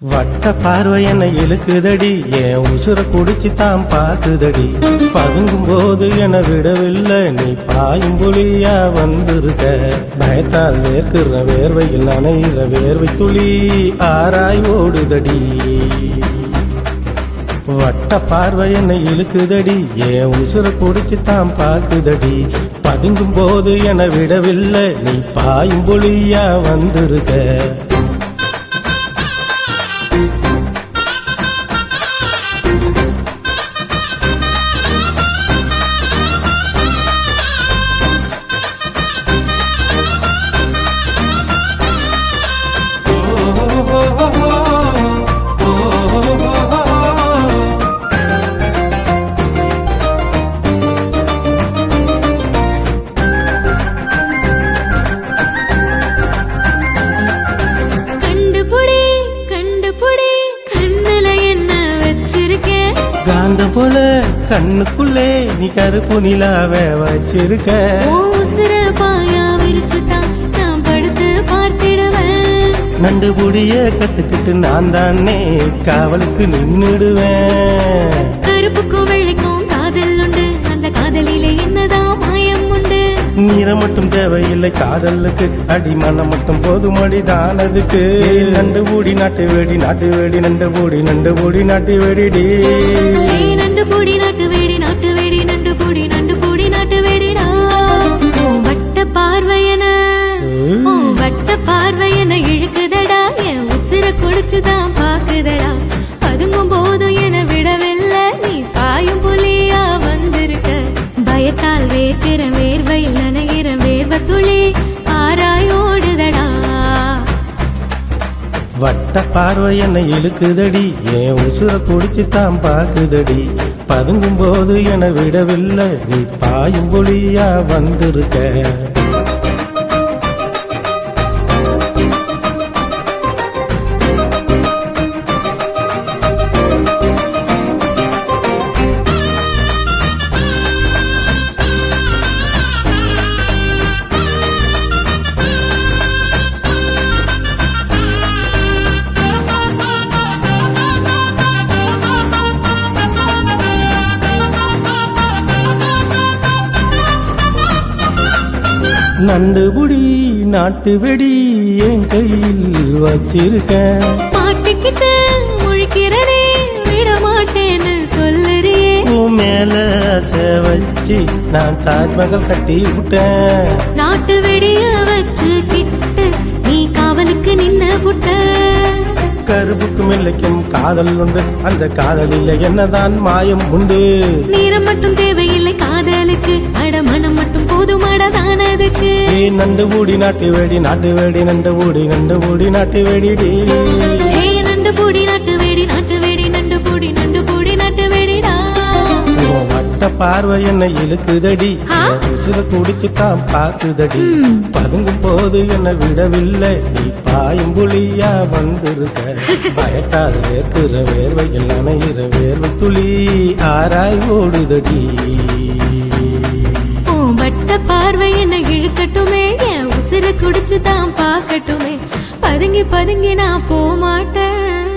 வட்ட பார்வை என்னை இழுக்குதடி என் உசுர குடிச்சு தான் பாக்குதடி பதுங்கும் போது என விடவில்லை நீ பாயும் புலியா வந்திருக்க. பயத்தால் வேர்க்கிற வேர்வையில் நனைகிற வேர்வை துளி ஆராய் ஓடுதடி. வட்ட பார்வை என்னை இழுக்குதடி என் உசுர குடிச்சு தான் பாக்குதடி பதுங்கும் போது என விடவில்லை நீ பாயும் புலியா வந்திருக்க. காந்த போல கண்ணுக்குள்ளே நீ கருப்பு நிலாவ வச்சிருக்க. நண்டு புடிய கத்துக்கிட்டு நான் தானே காவலுக்கு நின்னுடுவேன். நீரம் மட்டும் தேவையில்லை. காதலுக்கு அடிமனம் மட்டும் போதுமடி தானதுக்கு. நண்டு பூடி நாட்டு வேடி நாட்டு வேடி நண்டு பூடி நண்டு பூடி நாட்டு வேடிடி டே. நண்டு பூடி நாட்டு வேடி நாட்டு வேடி நண்டு பூடி நண்டு பூடி நாட்டு வேடிடா வட்ட பார்வையன வட்ட பார்வையன இழுக்குதடா. என் உசிர குடிச்சுதான் பாக்குதடா பதுங்கும் போதும் என விடவில்லை. நீ பாயும் புலியா வந்திருக்க. பயத்தால் வேக்கிறேன் வட்ட பார்வை என்னை இழுக்குதடி. என் உசுர குடிச்சு தான் பாக்குதடி பதுங்கும் போது என விடவில்லை. நீ பாயும் புலியா வந்திருக்க. நண்டு புடி நாட்டு வெடி என் கையில் வச்சிருக்கேன். முழிக்கிறனே விட மாட்டேன்னு சொல்லுறியே. உன் மேல வச்சு நான் தாஜ்மஹால் கட்டி விட்டேன். நாட்டு வெடிய வச்சு கிட்டு நீ காவலுக்கு நின்ன புட்ட. கருப்புக்கும் இல்லைக்கும் காதல் உண்டு. அந்த காதலில் என்னதான் மாயம் உண்டு. நீரம் மட்டும் தேவையில்லை காதலுக்கு. அடமணம் மட்டும் போதுமாடதானதுக்கு ஏ நண்டு பூடி நாட்டு வேடி நாட்டு வேடி நண்டு பூடி நண்டு பூடி நாட்டு ஏய் நண்டு பூடி நாட்டு வேடி நாட்டு பார்வை என்னை இழுக்குதடி. உசுர குடிச்சு தான் பாக்குதடி ம். பதுங்கும் போது என்னை விடவில்லை. நீ பாயும் புலியா வந்திருக்க. பயத்தால் வேர்க்கிற வேர்வையில் நனைகிற வேர்வை துளி ஆராய் ஓடுதடி. வட்ட பார்வை என்ன இழுக்கட்டுமே. என் உசிர குடிச்சு தான் பார்க்கட்டுமே. பதுங்கி பதுங்கி நான் போக மாட்டேன்